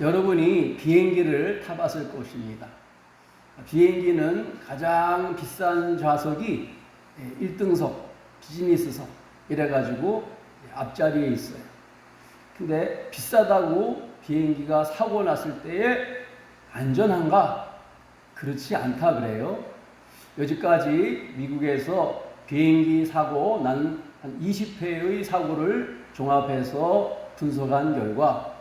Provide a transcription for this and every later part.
여러분이 비행기를 타봤을 것입니다. 비행기는 가장 비싼 좌석이 1등석, 비즈니스석 이래가지고 앞자리에 있어요. 근데 비싸다고 비행기가 사고 났을 때에 안전한가? 그렇지 않다 그래요. 여지까지 미국에서 비행기 사고 난 한 20회의 사고를 종합해서 분석한 결과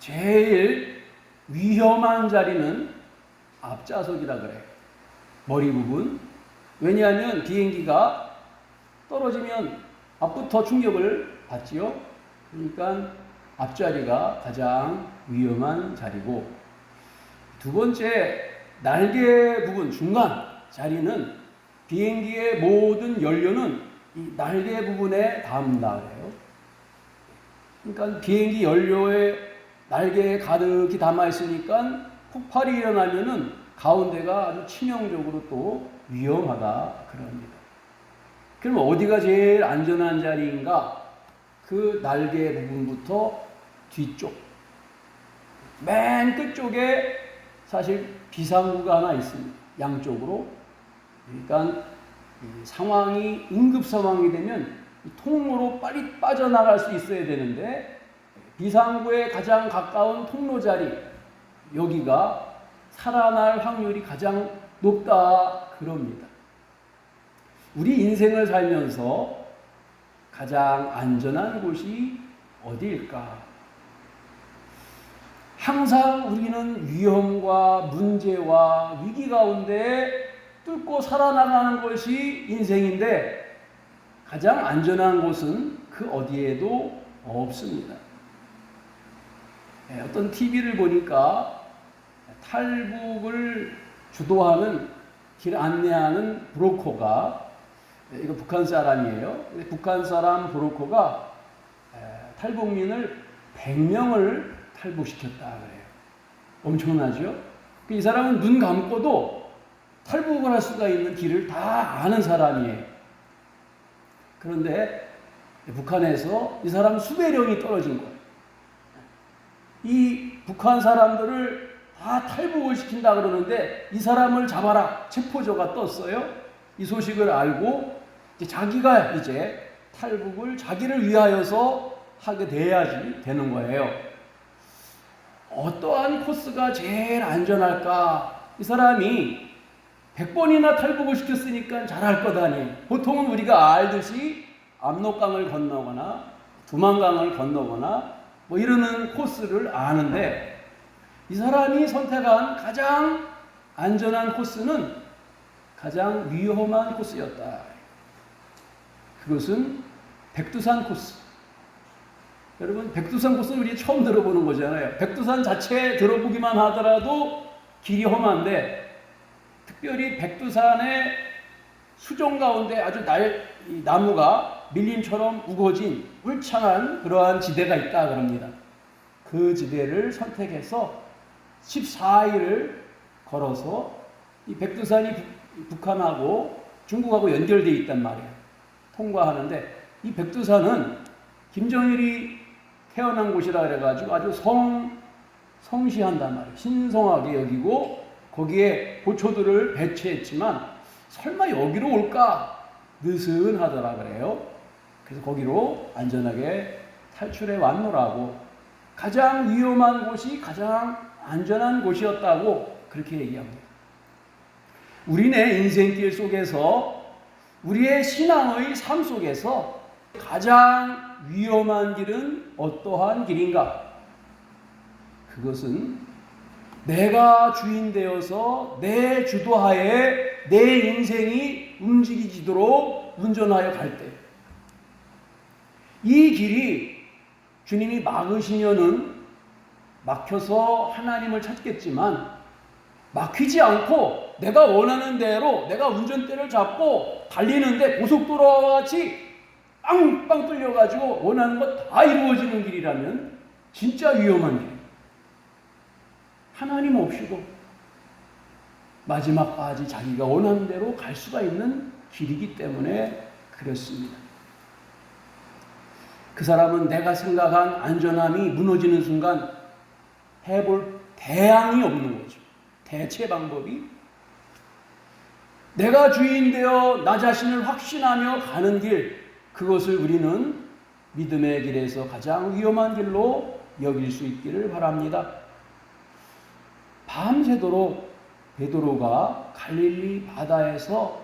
제일 위험한 자리는 앞좌석이라 그래요. 머리 부분. 왜냐하면 비행기가 떨어지면 앞부터 충격을 받지요. 그러니까 앞자리가 가장 위험한 자리고 두 번째 날개 부분 중간 자리는 비행기의 모든 연료는 이 날개 부분에 닿는다 그래요. 그러니까 비행기 연료에 날개에 가득히 담아 있으니까 폭발이 일어나면은 가운데가 아주 치명적으로 또 위험하다 그럽니다. 그럼 어디가 제일 안전한 자리인가? 그 날개 부분부터 뒤쪽. 맨 끝쪽에 사실 비상구가 하나 있습니다. 양쪽으로. 그러니까 상황이 응급 상황이 되면 통로로 빨리 빠져나갈 수 있어야 되는데 비상구에 가장 가까운 통로 자리 여기가 살아날 확률이 가장 높다 그럽니다. 우리 인생을 살면서 가장 안전한 곳이 어디일까? 항상 우리는 위험과 문제와 위기 가운데 뚫고 살아나가는 것이 인생인데 가장 안전한 곳은 그 어디에도 없습니다. 네, 어떤 TV를 보니까 탈북을 주도하는 길 안내하는 브로커가 네, 이거 북한 사람이에요. 북한 사람 브로커가 탈북민을 100명을 탈북시켰다 그래요. 엄청나죠? 그이 사람은 눈 감고도 탈북을 할 수가 있는 길을 다 아는 사람이에요. 그런데 북한에서 이 사람 수배령이 떨어진 거예요. 이 북한 사람들을 다 탈북을 시킨다 그러는데 이 사람을 잡아라 체포조가 떴어요. 이 소식을 알고 이제 자기가 이제 탈북을 자기를 위하여서 하게 돼야지 되는 거예요. 어떠한 코스가 제일 안전할까? 이 사람이 100번이나 탈북을 시켰으니까 잘할 거다니. 보통은 우리가 알듯이 압록강을 건너거나 두만강을 건너거나 뭐 이러는 코스를 아는데 이 사람이 선택한 가장 안전한 코스는 가장 위험한 코스였다. 그것은 백두산 코스. 여러분, 백두산 코스는 우리 처음 들어보는 거잖아요. 백두산 자체 들어보기만 하더라도 길이 험한데 특별히 백두산의 수종 가운데 아주 날, 나무가 밀림처럼 우거진 울창한 그러한 지대가 있다 그럽니다. 그 지대를 선택해서 14일을 걸어서 이 백두산이 북한하고 중국하고 연결되어 있단 말이에요. 통과하는데 이 백두산은 김정일이 태어난 곳이라 그래가지고 아주 성, 성시한단 말이에요. 신성하게 여기고 거기에 보초들을 배치했지만 설마 여기로 올까 느슨하더라 그래요. 그래서 거기로 안전하게 탈출해 왔노라고 가장 위험한 곳이 가장 안전한 곳이었다고 그렇게 얘기합니다. 우리네 인생길 속에서 우리의 신앙의 삶 속에서 가장 위험한 길은 어떠한 길인가? 그것은 내가 주인 되어서 내 주도하에 내 인생이 움직이지도록 운전하여 갈 때. 이 길이 주님이 막으시면은 막혀서 하나님을 찾겠지만 막히지 않고 내가 원하는 대로 내가 운전대를 잡고 달리는데 고속도로와 같이 빵빵 뚫려가지고 원하는 것 다 이루어지는 길이라면 진짜 위험한 길. 하나님 없이도 마지막까지 자기가 원하는 대로 갈 수가 있는 길이기 때문에 그렇습니다. 그 사람은 내가 생각한 안전함이 무너지는 순간 해볼 대안이 없는 거죠. 대체 방법이 내가 주인되어 나 자신을 확신하며 가는 길, 그것을 우리는 믿음의 길에서 가장 위험한 길로 여길 수 있기를 바랍니다. 밤새도록 베드로가 갈릴리 바다에서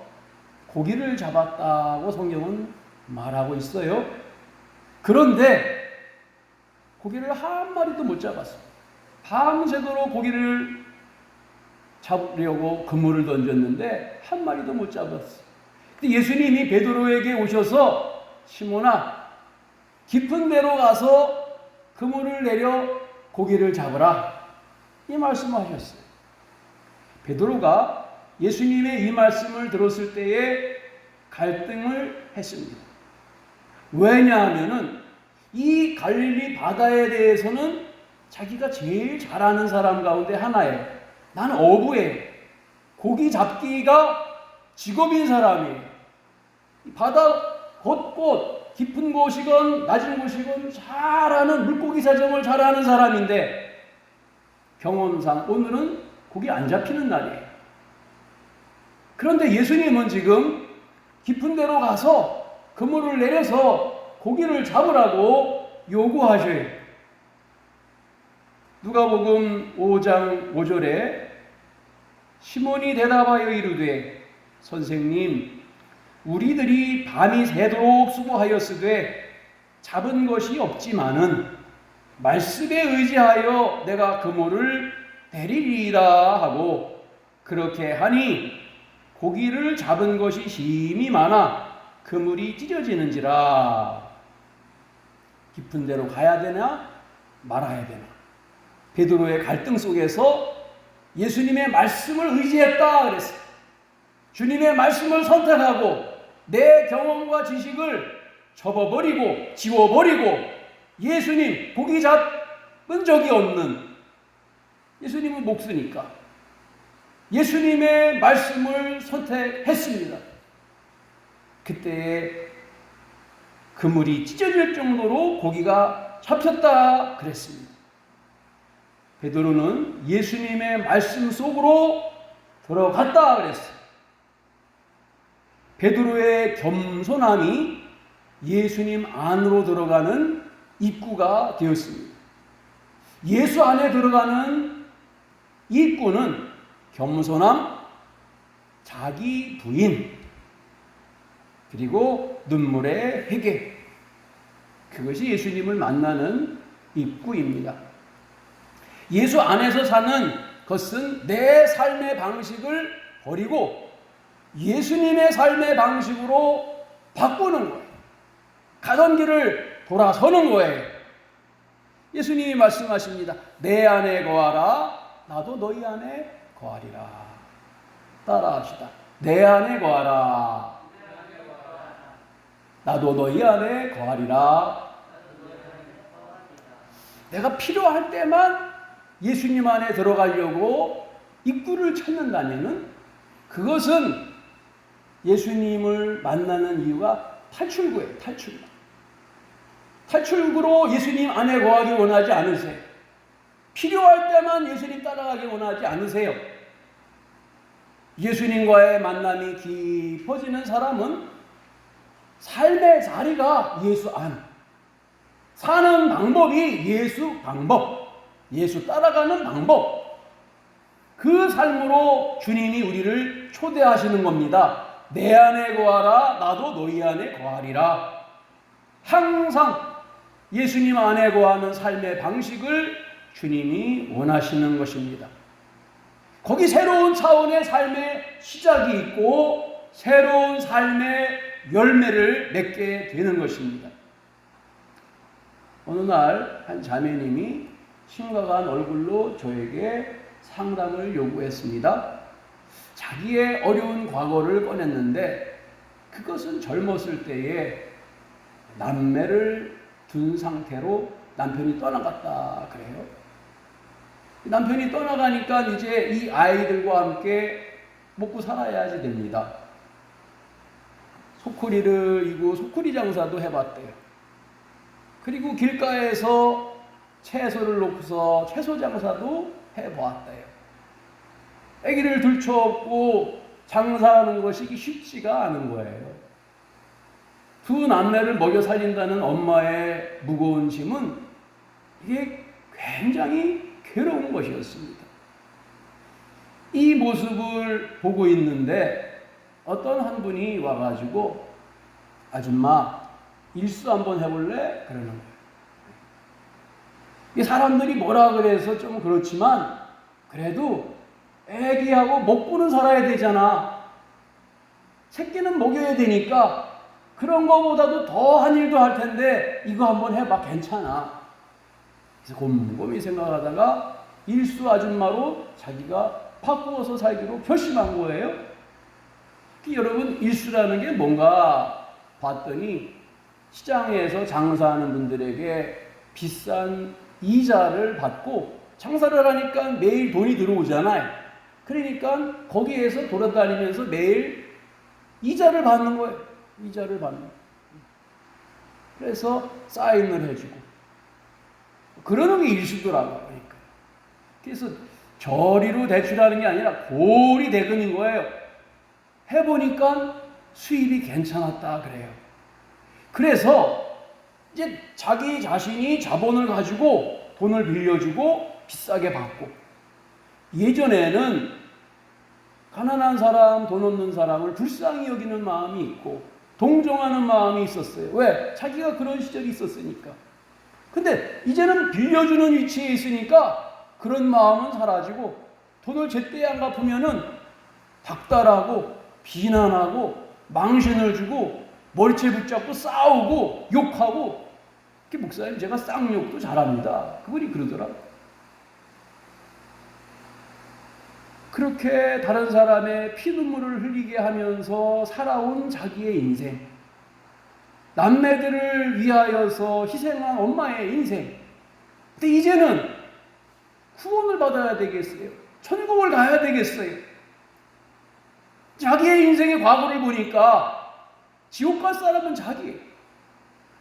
고기를 잡았다고 성경은 말하고 있어요. 그런데 고기를 한 마리도 못 잡았어요. 밤새도록 고기를 잡으려고 그물을 던졌는데 한 마리도 못 잡았어요. 근데 예수님이 베드로에게 오셔서 시몬아 깊은 데로 가서 그물을 내려 고기를 잡으라 이 말씀을 하셨어요. 베드로가 예수님의 이 말씀을 들었을 때에 갈등을 했습니다. 왜냐하면은 이 갈릴리 바다에 대해서는 자기가 제일 잘하는 사람 가운데 하나예요. 나는 어부예요. 고기 잡기가 직업인 사람이에요. 바다 곳곳 깊은 곳이건 낮은 곳이건 잘하는 물고기 사정을 잘하는 사람인데 경험상 오늘은 고기 안 잡히는 날이에요. 그런데 예수님은 지금 깊은 데로 가서 그물을 내려서 고기를 잡으라고 요구하셔요. 누가복음 5장 5절에 시몬이 대답하여 이르되 선생님 우리들이 밤이 새도록 수고하였으되 잡은 것이 없지만은 말씀에 의지하여 내가 그물을 내리리라 하고 그렇게 하니 고기를 잡은 것이 심이 많아 그물이 찢어지는지라 깊은 데로 가야 되나 말아야 되나 베드로의 갈등 속에서 예수님의 말씀을 의지했다 그랬어요. 주님의 말씀을 선택하고 내 경험과 지식을 접어버리고 지워버리고 예수님 고기 잡은 적이 없는 예수님은 목수니까 예수님의 말씀을 선택했습니다. 그때 그물이 찢어질 정도로 고기가 잡혔다 그랬습니다. 베드로는 예수님의 말씀 속으로 들어갔다 그랬어요. 베드로의 겸손함이 예수님 안으로 들어가는 입구가 되었습니다. 예수 안에 들어가는 입구는 겸손함, 자기 부인, 그리고 눈물의 회개. 그것이 예수님을 만나는 입구입니다. 예수 안에서 사는 것은 내 삶의 방식을 버리고 예수님의 삶의 방식으로 바꾸는 거예요. 가던 길을 돌아서는 거예요. 예수님이 말씀하십니다. 내 안에 거하라. 나도 너희 안에 거하리라. 따라합시다. 내 안에 거하라. 나도 너희 안에 거하리라. 내가 필요할 때만 예수님 안에 들어가려고 입구를 찾는다면은 그것은 예수님을 만나는 이유가 탈출구예요. 탈출구. 탈출구로 예수님 안에 거하기 원하지 않으세요. 필요할 때만 예수님 따라가기 원하지 않으세요. 예수님과의 만남이 깊어지는 사람은 삶의 자리가 예수 안. 사는 방법이 예수 방법. 예수 따라가는 방법. 그 삶으로 주님이 우리를 초대하시는 겁니다. 내 안에 거하라, 나도 너희 안에 거하리라. 항상 예수님 안에 거하는 삶의 방식을 주님이 원하시는 것입니다. 거기 새로운 차원의 삶의 시작이 있고 새로운 삶의 열매를 맺게 되는 것입니다. 어느 날 한 자매님이 심각한 얼굴로 저에게 상담을 요구했습니다. 자기의 어려운 과거를 꺼냈는데 그것은 젊었을 때에 남매를 둔 상태로 남편이 떠나갔다 그래요. 남편이 떠나가니까 이제 이 아이들과 함께 먹고 살아야지 됩니다. 소쿠리를 이고 소쿠리 장사도 해봤대요. 그리고 길가에서 채소를 놓고서 채소 장사도 해보았대요. 아기를 들쳐업고 장사하는 것이 쉽지가 않은 거예요. 두 남매를 먹여 살린다는 엄마의 무거운 짐은 이게 굉장히 괴로운 것이었습니다. 이 모습을 보고 있는데 어떤 한 분이 와가지고 아줌마 일수 한번 해볼래? 그러는 거예요. 이 사람들이 뭐라 그래서 좀 그렇지만 그래도 애기하고 먹고는 살아야 되잖아. 새끼는 먹여야 되니까 그런 거보다도 더 한 일도 할 텐데 이거 한번 해봐 괜찮아. 그래서 곰곰이 생각하다가 일수 아줌마로 자기가 바꾸어서 살기로 결심한 거예요. 여러분 일수라는 게 뭔가 봤더니 시장에서 장사하는 분들에게 비싼 이자를 받고 장사를 하니까 매일 돈이 들어오잖아요. 그러니까 거기에서 돌아다니면서 매일 이자를 받는 거예요. 이자를 받는 거예요. 그래서 사인을 해주고 그러는 게 일수더라고요. 그러니까. 그래서 저리로 대출하는 게 아니라 고리 대금인 거예요. 해보니까 수입이 괜찮았다 그래요. 그래서 이제 자기 자신이 자본을 가지고 돈을 빌려주고 비싸게 받고 예전에는 가난한 사람, 돈 없는 사람을 불쌍히 여기는 마음이 있고 동정하는 마음이 있었어요. 왜? 자기가 그런 시절이 있었으니까. 근데 이제는 빌려주는 위치에 있으니까 그런 마음은 사라지고 돈을 제때 안 갚으면은 박달하고 비난하고 망신을 주고 머리채 붙잡고 싸우고 욕하고 그 목사님 제가 쌍욕도 잘합니다. 그분이 그러더라. 그렇게 다른 사람의 피눈물을 흘리게 하면서 살아온 자기의 인생. 남매들을 위하여서 희생한 엄마의 인생. 근데 이제는 구원을 받아야 되겠어요. 천국을 가야 되겠어요. 자기의 인생의 과거를 보니까 지옥 갈 사람은 자기.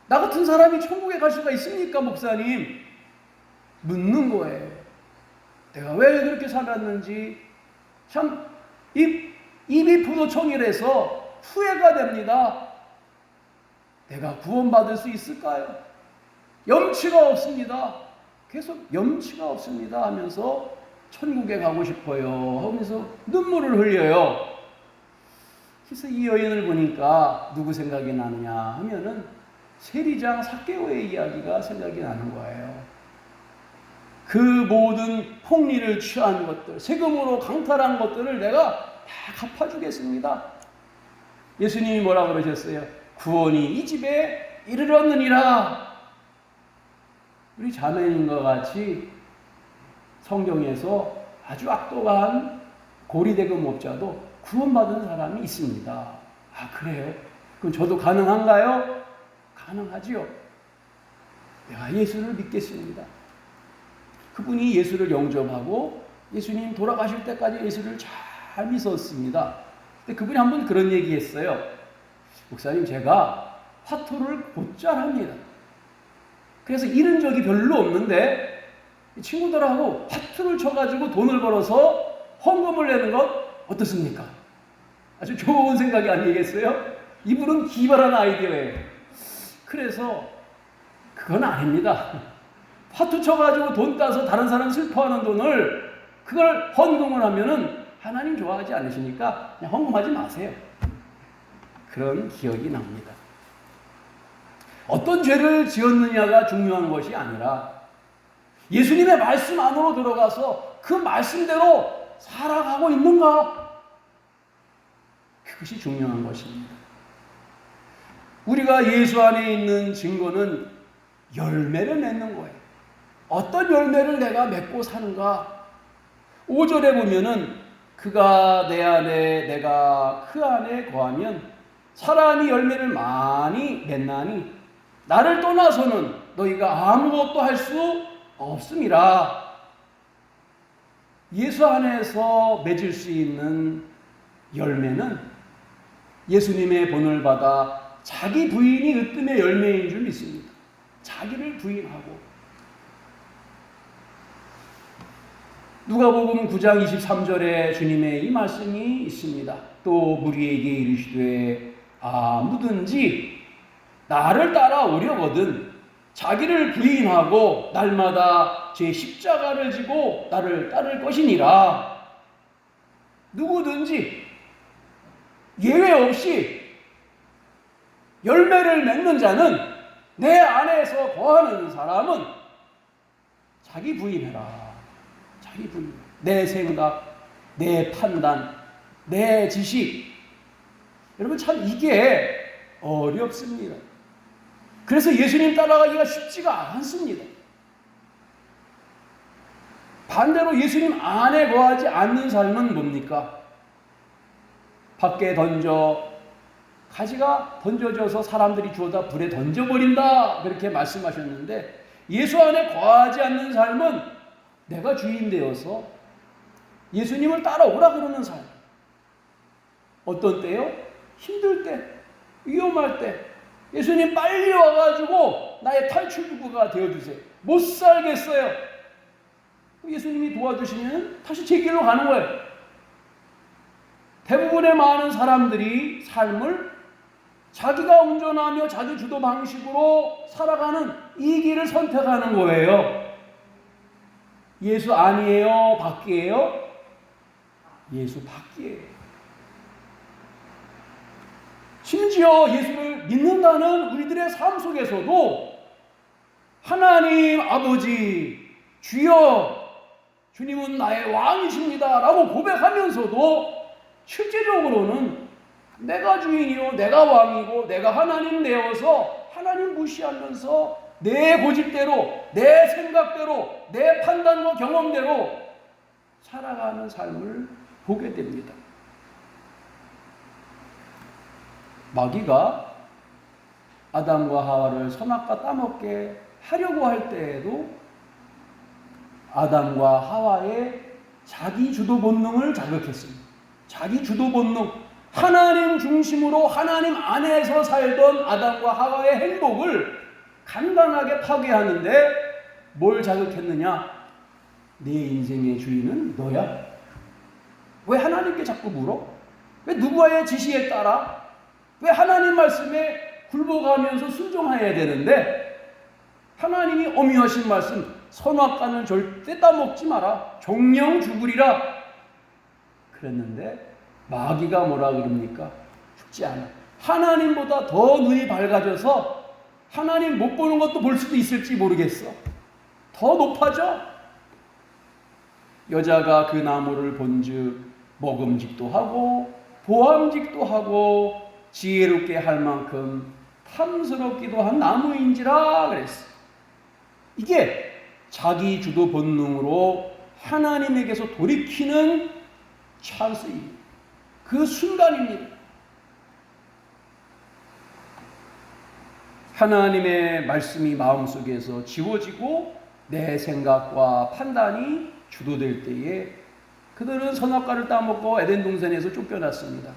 나 같은 사람이 천국에 갈 수가 있습니까, 목사님? 묻는 거예요. 내가 왜 그렇게 살았는지 참 입, 입이 포도청이라서 후회가 됩니다. 내가 구원받을 수 있을까요? 염치가 없습니다. 계속 염치가 없습니다 하면서 천국에 가고 싶어요 하면서 눈물을 흘려요. 그래서 이 여인을 보니까 누구 생각이 나느냐 하면은 세리장 사개오의 이야기가 생각이 나는 거예요. 그 모든 폭리를 취한 것들, 세금으로 강탈한 것들을 내가 다 갚아주겠습니다. 예수님이 뭐라 그러셨어요? 구원이 이 집에 이르렀느니라. 우리 자매님과 같이 성경에서 아주 악독한 고리대금업자도 구원받은 사람이 있습니다. 아, 그래요? 그럼 저도 가능한가요? 가능하지요. 내가 예수를 믿겠습니다. 그분이 예수를 영접하고 예수님 돌아가실 때까지 예수를 잘 믿었습니다. 근데 그분이 한 번 그런 얘기 했어요. 목사님, 제가 화투를 곧잘 합니다. 그래서 잃은 적이 별로 없는데 친구들하고 화투를 쳐가지고 돈을 벌어서 헌금을 내는 것 어떻습니까? 아주 좋은 생각이 아니겠어요? 이분은 기발한 아이디어예요. 그래서 그건 아닙니다. 화투 쳐가지고 돈 따서 다른 사람 슬퍼하는 돈을 그걸 헌금을 하면은 하나님 좋아하지 않으시니까 그냥 헌금하지 마세요. 그런 기억이 납니다. 어떤 죄를 지었느냐가 중요한 것이 아니라 예수님의 말씀 안으로 들어가서 그 말씀대로 살아가고 있는가? 그것이 중요한 것입니다. 우리가 예수 안에 있는 증거는 열매를 맺는 거예요. 어떤 열매를 내가 맺고 사는가? 5절에 보면은 그가 내 안에 내가 그 안에 거하면 사람이 열매를 많이 맺나니 나를 떠나서는 너희가 아무것도 할 수 없음이라. 예수 안에서 맺을 수 있는 열매는 예수님의 본을 받아 자기 부인이 으뜸의 열매인 줄 믿습니다. 자기를 부인하고 누가복음 9장 23절에 주님의 이 말씀이 있습니다. 또 무리에게 이르시되 아무든지 나를 따라오려거든 자기를 부인하고 날마다 제 십자가를 지고 나를 따를 것이니라. 누구든지 예외 없이 열매를 맺는 자는 내 안에서 거하는 사람은 자기 부인해라. 자기 부인. 내 생각, 내 판단, 내 지식. 여러분 참 이게 어렵습니다. 그래서 예수님 따라가기가 쉽지가 않습니다. 반대로 예수님 안에 거하지 않는 삶은 뭡니까? 밖에 던져 가지가 던져져서 사람들이 주워다 불에 던져버린다 그렇게 말씀하셨는데 예수 안에 거하지 않는 삶은 내가 주인 되어서 예수님을 따라오라 그러는 삶. 어떤 때요? 힘들 때, 위험할 때, 예수님 빨리 와가지고 나의 탈출구가 되어주세요. 못 살겠어요. 예수님이 도와주시면 다시 제 길로 가는 거예요. 대부분의 많은 사람들이 삶을 자기가 운전하며 자기 주도 방식으로 살아가는 이 길을 선택하는 거예요. 예수 아니에요? 밖이에요? 예수 밖이에요. 심지어 예수를 믿는다는 우리들의 삶 속에서도 하나님 아버지 주여 주님은 나의 왕이십니다 라고 고백하면서도 실제적으로는 내가 주인이요 내가 왕이고 내가 하나님 되어서 하나님 무시하면서 내 고집대로 내 생각대로 내 판단과 경험대로 살아가는 삶을 보게 됩니다. 마귀가 아담과 하와를 선악과 따먹게 하려고 할 때에도 아담과 하와의 자기 주도 본능을 자극했습니다. 자기 주도 본능, 하나님 중심으로 하나님 안에서 살던 아담과 하와의 행복을 간단하게 파괴하는데 뭘 자극했느냐? 내 인생의 주인은 너야. 왜 하나님께 자꾸 물어? 왜 누구와의 지시에 따라 왜 하나님 말씀에 굴복하면서 순종해야 되는데 하나님이 어미하신 말씀 선악과는 절대 따먹지 마라 정령 죽으리라 그랬는데 마귀가 뭐라 그럽니까? 죽지 않아 하나님보다 더 눈이 밝아져서 하나님 못 보는 것도 볼 수도 있을지 모르겠어 더 높아져 여자가 그 나무를 본즉 먹음직도 하고 보암직도 하고 지혜롭게 할 만큼 탐스럽기도 한 나무인지라 그랬어. 이게 자기 주도 본능으로 하나님에게서 돌이키는 찬스입니다. 그 순간입니다. 하나님의 말씀이 마음속에서 지워지고 내 생각과 판단이 주도될 때에 그들은 선악과를 따먹고 에덴 동산에서 쫓겨났습니다.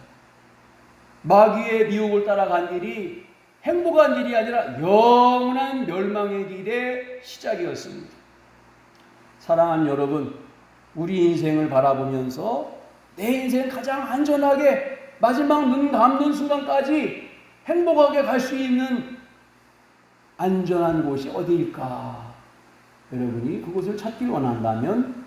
마귀의 미혹을 따라간 일이 행복한 일이 아니라 영원한 멸망의 길의 시작이었습니다. 사랑하는 여러분, 우리 인생을 바라보면서 내 인생 가장 안전하게 마지막 눈 감는 순간까지 행복하게 갈 수 있는 안전한 곳이 어디일까? 여러분이 그곳을 찾기 원한다면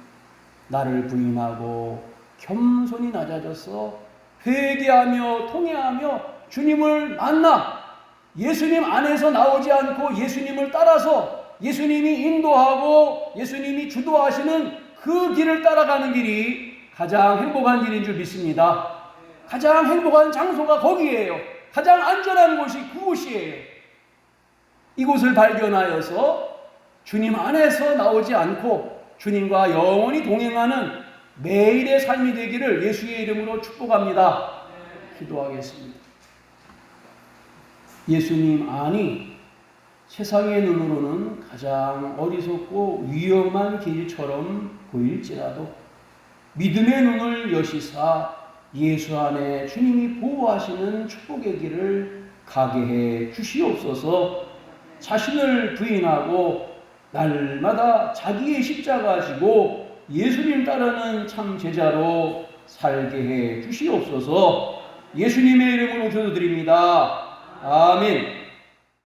나를 부인하고 겸손히 낮아져서 회개하며 통회하며 주님을 만나 예수님 안에서 나오지 않고 예수님을 따라서 예수님이 인도하고 예수님이 주도하시는 그 길을 따라가는 길이 가장 행복한 길인 줄 믿습니다. 가장 행복한 장소가 거기에요. 가장 안전한 곳이 그곳이에요. 이곳을 발견하여서 주님 안에서 나오지 않고 주님과 영원히 동행하는 매일의 삶이 되기를 예수의 이름으로 축복합니다. 기도하겠습니다. 예수님 안이 세상의 눈으로는 가장 어리석고 위험한 길처럼 보일지라도 믿음의 눈을 여시사 예수 안에 주님이 보호하시는 축복의 길을 가게 해 주시옵소서 자신을 부인하고 날마다 자기의 십자가 지고 예수님 따르는 참 제자로 살게 해 주시옵소서 예수님의 이름으로 기도드립니다. 아멘.